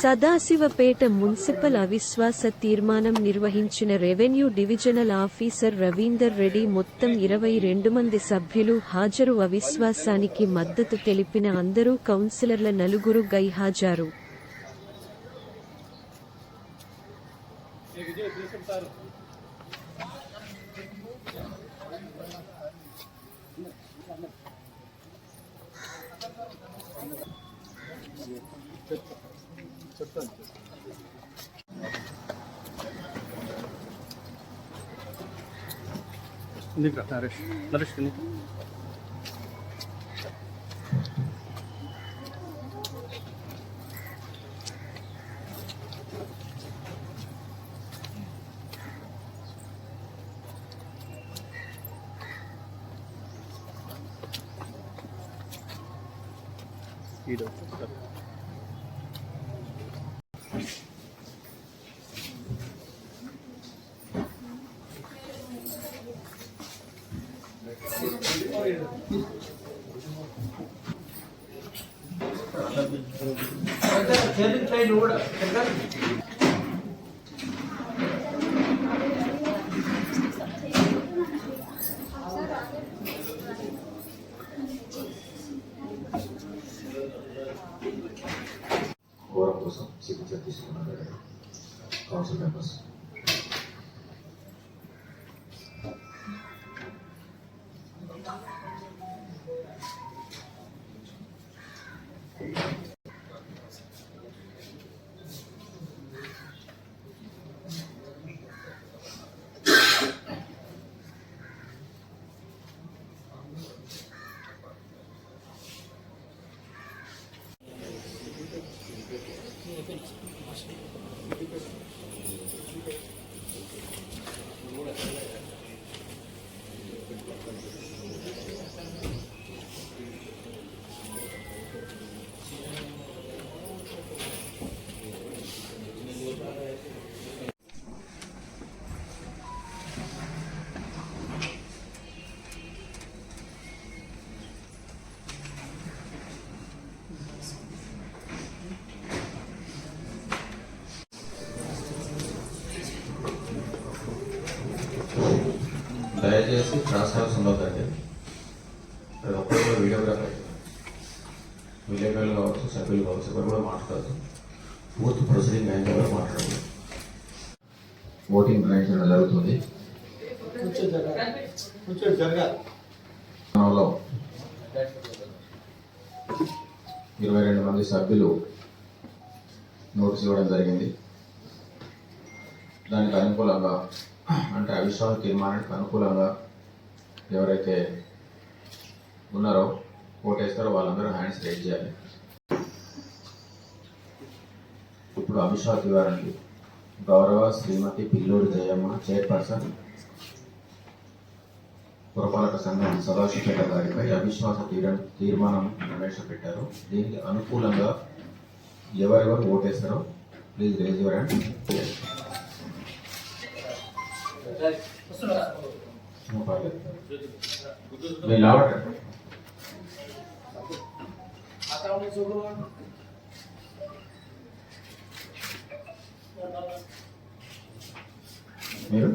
Sadasivpet municipal అవిశ్వాస తీర్మానం నిర్వహించిన revenue divisional officer Ravinder Reddy మొత్తం ఇరవై రెండు మంది సభ్యులు హాజరు. అవిశ్వాసానికి మద్దతు తెలిపిన అందరూ కౌన్సిలర్ల నలుగురు గైహాజరు. Никра, Нариш. Нариш, ты Никра. You don't. ఈడో కోరం కోసం సిగ్నేచర్ తీసుకున్నారు కౌన్సిల్ మెంబర్స్. Thank you. దయచేసి క్రాస్ హౌస్ ఉండొద్దండి. ప్రతి ఒక్కరు కూడా వీడియోగ్రాఫర్ విలేకరులు కావచ్చు సభ్యులు కావచ్చు ఎవరు కూడా మాట్లాడదు పూర్తి ప్రొసీడింగ్ అయిన తర్వాత మాట్లాడదు ఓటింగ్ నిర్వహించడం జరుగుతుంది. ఇరవై రెండు మంది సభ్యులు నోటీస్ ఇవ్వడం జరిగింది. దానికి అనుకూలంగా అంటే అవిశ్వాస తీర్మానానికి అనుకూలంగా ఎవరైతే ఉన్నారో ఓటేస్తారో వాళ్ళందరూ హ్యాండ్స్ రైజ్ చేయాలి. ఇప్పుడు అవిశ్వాస వివరణకి గౌరవ శ్రీమతి పిల్లూరి జయమ్మ చైర్పర్సన్ పురపాలక సంఘం సదాశివపేట గారిపై అవిశ్వాస తీర తీర్మానం ప్రవేశపెట్టారు. దీనికి అనుకూలంగా ఎవరెవరు ఓటేస్తారో ప్లీజ్ రేజ్ యువర్ హ్యాండ్ మీరు?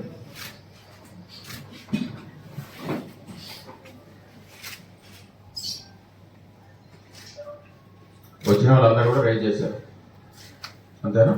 వచ్చిన వాళ్ళందరూ కూడా రైజ్ చేశారు. అంతేనా?